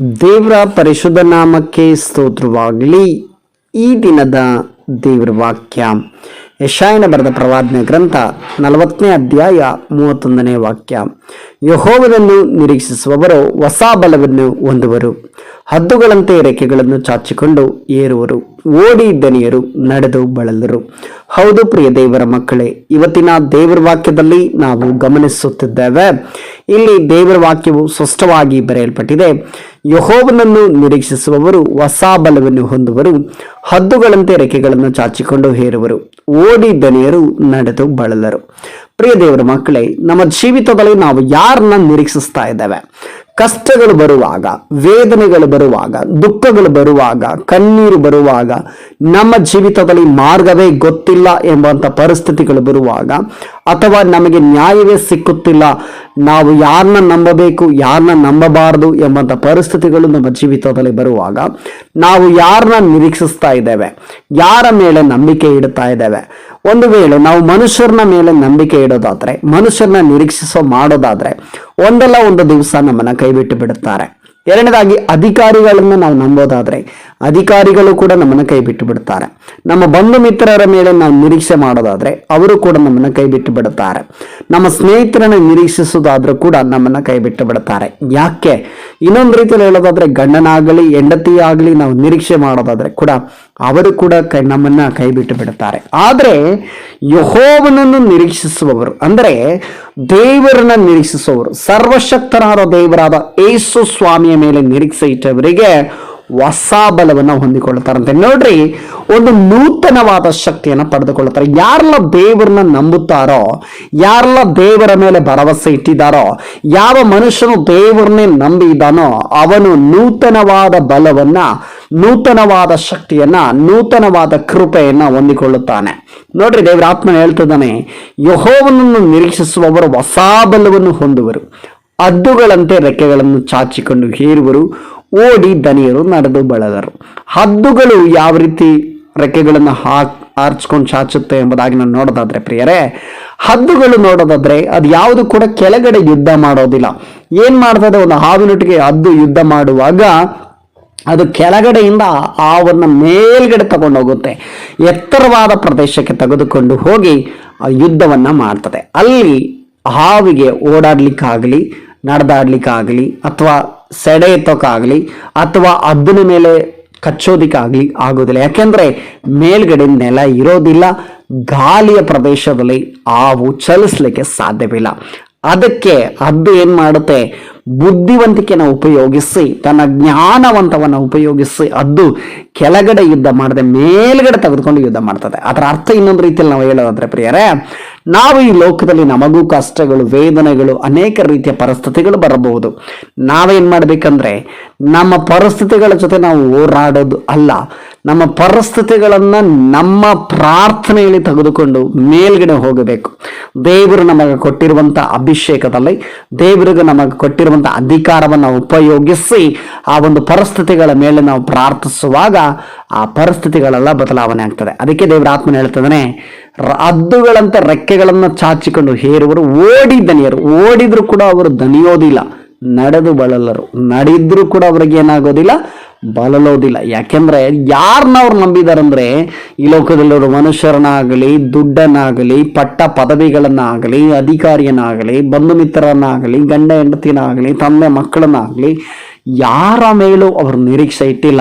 ದೇವರ ಪರಿಶುದ್ಧ ನಾಮಕ್ಕೆ ಸ್ತೋತ್ರವಾಗಲಿ ಈ ದಿನದ ದೇವರ ವಾಕ್ಯ. ಯಶಾಯನ ಬರೆದ ಪ್ರವಾದನೆ ಗ್ರಂಥ ನಲವತ್ತನೇ ಅಧ್ಯಾಯ ಮೂವತ್ತೊಂದನೇ ವಾಕ್ಯ. ಯಹೋವನನ್ನು ನಿರೀಕ್ಷಿಸುವವರು ಹೊಸ ಬಲವನ್ನು ಹೊಂದುವರು. ಹದ್ದುಗಳಂತೆ ರೆಕ್ಕೆಗಳನ್ನು ಚಾಚಿಕೊಂಡು ಏರುವರು, ಓಡಿ ದನಿಯರು ನಡೆದು ಬಳಲರು. ಹೌದು ಪ್ರಿಯ ದೇವರ ಮಕ್ಕಳೇ, ಇವತ್ತಿನ ದೇವರ ವಾಕ್ಯದಲ್ಲಿ ನಾವು ಗಮನಿಸುತ್ತಿದ್ದೇವೆ. ಇಲ್ಲಿ ದೇವರ ವಾಕ್ಯವು ಸ್ಪಷ್ಟವಾಗಿ ಬರೆಯಲ್ಪಟ್ಟಿದೆ, ಯಹೋವನನ್ನು ನಿರೀಕ್ಷಿಸುವವರು ಹೊಸ ಬಲವನ್ನು ಹೊಂದುವರು, ಹದ್ದುಗಳಂತೆ ರೆಕ್ಕೆಗಳನ್ನು ಚಾಚಿಕೊಂಡು ಹೇರುವರು ಓಡಿ ದನಿಯರು ನಡೆದು ಬಳಲರು. ಪ್ರಿಯ ದೇವರ ಮಕ್ಕಳೇ, ನಮ್ಮ ಜೀವಿತದಲ್ಲಿ ನಾವು ಯಾರನ್ನ ನಿರೀಕ್ಷಿಸ್ತಾ ಇದ್ದೇವೆ? ಕಷ್ಟಗಳು ಬರುವಾಗ, ವೇದನೆಗಳು ಬರುವಾಗ, ದುಃಖಗಳು ಬರುವಾಗ, ಕಣ್ಣೀರು ಬರುವಾಗ, ನಮ್ಮ ಜೀವಿತದಲ್ಲಿ ಮಾರ್ಗವೇ ಗೊತ್ತಿಲ್ಲ ಎಂಬಂತ ಪರಿಸ್ಥಿತಿಗಳು ಬರುವಾಗ, ಅಥವಾ ನಮಗೆ ನ್ಯಾಯವೇ ಸಿಕ್ಕುತ್ತಿಲ್ಲ, ನಾವು ಯಾರನ್ನ ನಂಬಬೇಕು, ಯಾರನ್ನ ನಂಬಬಾರದು ಎಂಬಂತ ಪರಿಸ್ಥಿತಿಗಳು ನಮ್ಮ ಜೀವಿತದಲ್ಲಿ ಬರುವಾಗ, ನಾವು ಯಾರನ್ನ ನಿರೀಕ್ಷಿಸ್ತಾ ಇದ್ದೇವೆ, ಯಾರ ಮೇಲೆ ನಂಬಿಕೆ ಇಡ್ತಾ ಇದ್ದೇವೆ ಒಂದು ವೇಳೆ ನಾವು ಮನುಷ್ಯರನ ಮೇಲೆ ನಂಬಿಕೆ ಇಡೋದಾದ್ರೆ, ಮನುಷ್ಯರನ್ನ ನಿರೀಕ್ಷಿಸೋ ಮಾಡೋದಾದ್ರೆ, ಒಂದಲ್ಲ ಒಂದು ದಿವಸ ನಮ್ಮನ್ನ ಕೈಬಿಟ್ಟು ಬಿಡುತ್ತಾರೆ. ಎರಡನೇದಾಗಿ, ಅಧಿಕಾರಿಗಳನ್ನು ನಾವು ನಂಬೋದಾದ್ರೆ, ಅಧಿಕಾರಿಗಳು ಕೂಡ ನಮ್ಮನ್ನ ಕೈ ಬಿಟ್ಟು ಬಿಡುತ್ತಾರೆ. ನಮ್ಮ ಬಂಧು ಮಿತ್ರರ ಮೇಲೆ ನಾವು ನಿರೀಕ್ಷೆ ಮಾಡೋದಾದ್ರೆ, ಅವರು ಕೂಡ ನಮ್ಮನ್ನ ಕೈ ಬಿಟ್ಟು ಬಿಡುತ್ತಾರೆ. ನಮ್ಮ ಸ್ನೇಹಿತರನ್ನ ನಿರೀಕ್ಷಿಸೋದಾದ್ರೂ ಕೂಡ ನಮ್ಮನ್ನ ಕೈ ಬಿಟ್ಟು ಬಿಡುತ್ತಾರೆ. ಯಾಕೆ? ಇನ್ನೊಂದು ರೀತಿಯಲ್ಲಿ ಹೇಳೋದಾದ್ರೆ ಗಂಡನಾಗಲಿ ಹೆಂಡತಿ ಆಗಲಿ ನಾವು ನಿರೀಕ್ಷೆ ಮಾಡೋದಾದ್ರೆ ಕೂಡ ಅವರು ಕೂಡ ಕೈ ನಮ್ಮನ್ನ ಕೈ ಬಿಟ್ಟು ಬಿಡುತ್ತಾರೆ. ಆದ್ರೆ ಯಹೋವನನ್ನು ನಿರೀಕ್ಷಿಸುವವರು, ಅಂದ್ರೆ ದೇವರನ್ನ ನಿರೀಕ್ಷಿಸುವವರು, ಸರ್ವಶಕ್ತನಾದ ದೇವರಾದ ಏಸು ಸ್ವಾಮಿಯ ಮೇಲೆ ನಿರೀಕ್ಷೆ ಇಟ್ಟವರಿಗೆ ಹೊಸ ಬಲವನ್ನು ಹೊಂದಿಕೊಳ್ಳುತ್ತಾರಂತೆ. ನೋಡ್ರಿ, ಒಂದು ನೂತನವಾದ ಶಕ್ತಿಯನ್ನು ಪಡೆದುಕೊಳ್ಳುತ್ತಾರೆ. ಯಾರೆಲ್ಲ ದೇವರನ್ನ ನಂಬುತ್ತಾರೋ, ಯಾರೆಲ್ಲ ದೇವರ ಮೇಲೆ ಭರವಸೆ ಇಟ್ಟಿದ್ದಾರೋ, ಯಾವ ಮನುಷ್ಯನು ದೇವರನ್ನೇ ನಂಬಿದ್ದಾನೋ, ಅವನು ನೂತನವಾದ ಬಲವನ್ನ, ನೂತನವಾದ ಶಕ್ತಿಯನ್ನ, ನೂತನವಾದ ಕೃಪೆಯನ್ನ ಹೊಂದಿಕೊಳ್ಳುತ್ತಾನೆ. ನೋಡ್ರಿ, ದೇವರ ಆತ್ಮ ಹೇಳ್ತಿದ್ದಾನೆ, ಯಹೋವನನ್ನು ನಿರೀಕ್ಷಿಸುವವರು ಹೊಸ ಬಲವನ್ನು ಹೊಂದುವರು. ಅದ್ದುಗಳಂತೆ ರೆಕ್ಕೆಗಳನ್ನು ಚಾಚಿಕೊಂಡು ಹೇರುವರು ಓಡಿ ದನಿಯರು ನಡೆದು ಬಳದರು ಹದ್ದುಗಳು ಯಾವ ರೀತಿ ರೆಕ್ಕೆಗಳನ್ನು ಹಾಕ್, ಆರ್ಚ್ಕೊಂಡು ಚಾಚುತ್ತೆ ಎಂಬುದಾಗಿ ನಾನು ನೋಡೋದಾದ್ರೆ ಪ್ರಿಯರೇ, ಹದ್ದುಗಳು ನೋಡೋದಾದ್ರೆ ಅದು ಯಾವುದು ಕೂಡ ಕೆಳಗಡೆ ಯುದ್ಧ ಮಾಡೋದಿಲ್ಲ. ಏನ್ ಮಾಡ್ತದೆ? ಒಂದು ಹಾವಿನೊಟ್ಟಿಗೆ ಹದ್ದು ಯುದ್ಧ ಮಾಡುವಾಗ ಅದು ಕೆಳಗಡೆಯಿಂದ ಆವನ್ನ ಮೇಲ್ಗಡೆ ತಗೊಂಡೋಗುತ್ತೆ ಎತ್ತರವಾದ ಪ್ರದೇಶಕ್ಕೆ ತೆಗೆದುಕೊಂಡು ಹೋಗಿ ಆ ಯುದ್ಧವನ್ನ ಮಾಡ್ತದೆ. ಅಲ್ಲಿ ಹಾವಿಗೆ ಓಡಾಡ್ಲಿಕ್ಕಾಗಲಿ, ನಡೆದಾಡ್ಲಿಕ್ಕಾಗಲಿ, ಅಥವಾ ಸೆಡೆ ಎತ್ತೋಕ್ಕಾಗಲಿ ಅಥವಾ ಅದ್ದಿನ ಮೇಲೆ ಕಚ್ಚೋದಿಕ್ಕಾಗ್ಲಿ ಆಗೋದಿಲ್ಲ. ಯಾಕೆಂದ್ರೆ ಮೇಲ್ಗಡೆ ನೆಲ ಇರೋದಿಲ್ಲ, ಗಾಳಿಯ ಪ್ರದೇಶದಲ್ಲಿ ಹಾವು ಚಲಿಸ್ಲಿಕ್ಕೆ ಸಾಧ್ಯವಿಲ್ಲ. ಅದಕ್ಕೆ ಅದು ಏನ್ ಮಾಡುತ್ತೆ? ಬುದ್ಧಿವಂತಿಕೆನ ಉಪಯೋಗಿಸಿ, ತನ್ನ ಜ್ಞಾನವಂತವನ್ನು ಉಪಯೋಗಿಸಿ ಅದು ಕೆಳಗಡೆ ಯುದ್ಧ ಮಾಡದೆ ಮೇಲ್ಗಡೆ ತೆಗೆದುಕೊಂಡು ಯುದ್ಧ ಮಾಡ್ತದೆ. ಅದರ ಅರ್ಥ ಇನ್ನೊಂದು ರೀತಿಯಲ್ಲಿ ನಾವು ಹೇಳೋದಾದ್ರೆ, ಪ್ರಿಯರೇ ನಾವು ಈ ಲೋಕದಲ್ಲಿ ನಮಗೂ ಕಷ್ಟಗಳು, ವೇದನೆಗಳು, ಅನೇಕ ರೀತಿಯ ಪರಿಸ್ಥಿತಿಗಳು ಬರಬಹುದು. ನಾವೇನು ಮಾಡ್ಬೇಕಂದ್ರೆ, ನಮ್ಮ ಪರಿಸ್ಥಿತಿಗಳ ಜೊತೆ ನಾವು ಹೋರಾಡೋದು ಅಲ್ಲ. ನಮ್ಮ ಪರಿಸ್ಥಿತಿಗಳನ್ನು ನಮ್ಮ ಪ್ರಾರ್ಥನೆಯಲ್ಲಿ ತೆಗೆದುಕೊಂಡು ಮೇಲ್ಗಡೆ ಹೋಗಬೇಕು. ದೇವರು ನಮಗೆ ಕೊಟ್ಟಿರುವಂಥ ಅಭಿಷೇಕದಲ್ಲಿ, ದೇವರಿಗೆ ನಮಗೆ ಕೊಟ್ಟಿರುವಂಥ ಅಧಿಕಾರವನ್ನು ಉಪಯೋಗಿಸಿ ಆ ಒಂದು ಪರಿಸ್ಥಿತಿಗಳ ಮೇಲೆ ನಾವು ಪ್ರಾರ್ಥಿಸುವಾಗ ಆ ಪರಿಸ್ಥಿತಿಗಳೆಲ್ಲ ಬದಲಾವಣೆ ಆಗ್ತದೆ. ಅದಕ್ಕೆ ದೇವರ ಆತ್ಮನ ಹೇಳ್ತದಾನೆ ಹದ್ದುಗಳಂತೆ ರೆಕ್ಕೆಗಳನ್ನು ಚಾಚಿಕೊಂಡು ಹೇರುವರು, ಓಡಿ ದನಿಯರು. ಓಡಿದ್ರು ಕೂಡ ಅವರು ದನಿಯೋದಿಲ್ಲ. ನಡೆದು ಬಳಲರು. ನಡೆದ್ರು ಕೂಡ ಅವ್ರಿಗೆ ಏನಾಗೋದಿಲ್ಲ, ಬಳಲೋದಿಲ್ಲ. ಯಾಕೆಂದ್ರೆ ಯಾರನ್ನ ಅವ್ರು ನಂಬಿದಾರಂದ್ರೆ ಈ ಲೋಕದಲ್ಲಿರೋ ಮನುಷ್ಯರನ್ನಾಗಲಿ, ದುಡ್ಡನ್ನಾಗಲಿ, ಪಟ್ಟ ಪದವಿಗಳನ್ನಾಗಲಿ, ಅಧಿಕಾರಿಯನ್ನಾಗಲಿ, ಬಂಧು ಮಿತ್ರರನ್ನಾಗಲಿ, ಗಂಡ ಹೆಂಡತಿನಾಗಲಿ ತಂದೆ ಮಕ್ಕಳನ್ನಾಗಲಿ ಯಾರ ಮೇಲೂ ಅವರು ನಿರೀಕ್ಷೆ ಇಟ್ಟಿಲ್ಲ.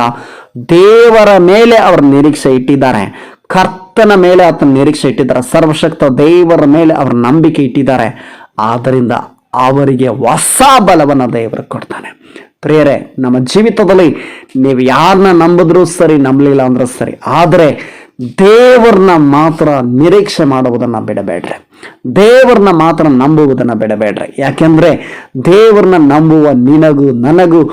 ದೇವರ ಮೇಲೆ ಅವರು ನಿರೀಕ್ಷೆ ಇಟ್ಟಿದ್ದಾರೆ. ಕರ್ತನ ಮೇಲೆ ಆತನ ನಿರೀಕ್ಷೆ ಇಟ್ಟಿದ್ದಾರೆ. ಸರ್ವಶಕ್ತ ದೇವರ ಮೇಲೆ ಅವ್ರ ನಂಬಿಕೆ ಇಟ್ಟಿದ್ದಾರೆ. ಆದ್ದರಿಂದ ಅವರಿಗೆ ಹೊಸ ಬಲವನ್ನು ದೇವರು ಕೊಡ್ತಾನೆ. ಪ್ರಿಯರೇ, ನಮ್ಮ ಜೀವಿತದಲ್ಲಿ ನೀವು ಯಾರನ್ನ ನಂಬಿದ್ರೂ ಸರಿ, ನಂಬಲಿಲ್ಲ ಅಂದ್ರೂ ಸರಿ, ಆದರೆ ದೇವರನ್ನ ಮಾತ್ರ ನಿರೀಕ್ಷೆ ಮಾಡುವುದನ್ನ ಬಿಡಬೇಡ್ರಿ. ದೇವರನ್ನ ಮಾತ್ರ ನಂಬುವುದನ್ನ ಬಿಡಬೇಡ್ರಿ. ಯಾಕೆಂದ್ರೆ ದೇವರನ್ನ ನಂಬುವ ನಿನಗೂ, ನನಗೂ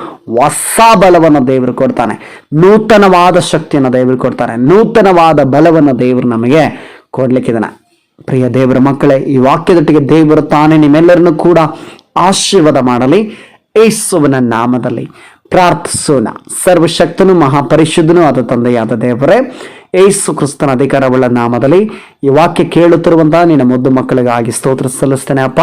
ಹೊಸ ಬಲವನ್ನು ದೇವರು ಕೊಡ್ತಾನೆ. ನೂತನವಾದ ಶಕ್ತಿಯನ್ನು ದೇವರು ಕೊಡ್ತಾನೆ. ನೂತನವಾದ ಬಲವನ್ನು ದೇವರು ನಮಗೆ ಕೊಡ್ಲಿಕ್ಕಿದ್ದಾನೆ ಪ್ರಿಯ ದೇವರ ಮಕ್ಕಳೇ, ಈ ವಾಕ್ಯದೊಟ್ಟಿಗೆ ದೇವರು ತಾನೇ ನಿಮ್ಮೆಲ್ಲರನ್ನು ಕೂಡ ಆಶೀರ್ವಾದ ಮಾಡಲಿ. ಏಸುವನ ನಾಮದಲ್ಲಿ ಪ್ರಾರ್ಥಿಸೋಣ. ಸರ್ವಶಕ್ತನು ಮಹಾಪರಿಶುದ್ಧನೂ ಆದ ತಂದೆಯಾದ ದೇವರೇ ಏಸು ಕ್ರಿಸ್ತನ ಅಧಿಕಾರವುಳ್ಳ ನಾಮದಲ್ಲಿ ಈ ವಾಕ್ಯ ಕೇಳುತ್ತಿರುವಂತಹ ನಿನ್ನ ಮುದ್ದು ಮಕ್ಕಳಿಗಾಗಿ ಸ್ತೋತ್ರ ಸಲ್ಲಿಸ್ತೇನೆ, ಅಪ್ಪ.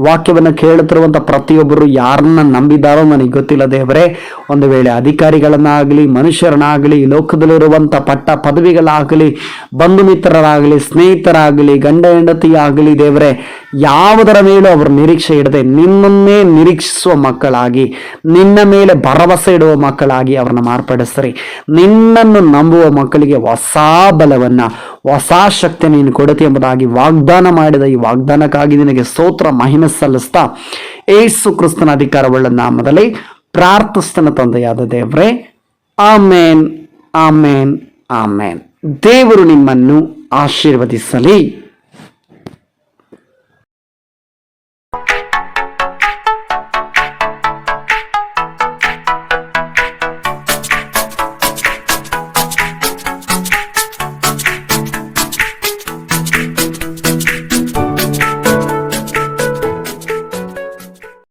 ವಾಕ್ಯವನ್ನು ಕೇಳುತ್ತಿರುವಂಥ ಪ್ರತಿಯೊಬ್ಬರು ಯಾರನ್ನ ನಂಬಿದಾರೋ ನನಗೆ ಗೊತ್ತಿಲ್ಲ ದೇವರೇ. ಒಂದು ವೇಳೆ ಅಧಿಕಾರಿಗಳನ್ನಾಗಲಿ, ಮನುಷ್ಯರನ್ನಾಗಲಿ ಲೋಕದಲ್ಲಿರುವಂಥ ಪಟ್ಟ ಪದವಿಗಳಾಗಲಿ, ಬಂಧು ಮಿತ್ರರಾಗಲಿ, ಸ್ನೇಹಿತರಾಗಲಿ, ಗಂಡ ಹೆಂಡತಿಯಾಗಲಿ ದೇವರೇ, ಯಾವುದರ ಮೇಲೂ ಅವರು ನಿರೀಕ್ಷೆ ಇಡದೆ ನಿನ್ನನ್ನೇ ನಿರೀಕ್ಷಿಸುವ ಮಕ್ಕಳಾಗಿ, ನಿನ್ನ ಮೇಲೆ ಭರವಸೆ ಇಡುವ ಮಕ್ಕಳಾಗಿ ಅವರನ್ನ ಮಾರ್ಪಡಿಸ್ರಿ. ನಿನ್ನನ್ನು ನಂಬುವ ಮಕ್ಕಳಿಗೆ ಹೊಸ ಬಲವನ್ನ ಹೊಸ ಶಕ್ತಿ ನೀನು ಕೊಡುತ್ತೆ ಎಂಬುದಾಗಿ ವಾಗ್ದಾನ ಮಾಡಿದ ಈ ವಾಗ್ದಾನಕ್ಕಾಗಿ ನಿನಗೆ ಸ್ತೋತ್ರ, ಮಹಿಮೆ ಸಲ್ಲಿಸ್ತಾ ಏಸು ಕ್ರಿಸ್ತನ ಅಧಿಕಾರವುಳ್ಳ ನಾಮದಲ್ಲಿ ಪ್ರಾರ್ಥಿಸ್ತನ ತಂದೆಯಾದ ದೇವರೇ, ಆಮೇನ್ ಆಮೇನ್ ಆಮೇನ್. ದೇವರು ನಿಮ್ಮನ್ನು ಆಶೀರ್ವದಿಸಲಿ.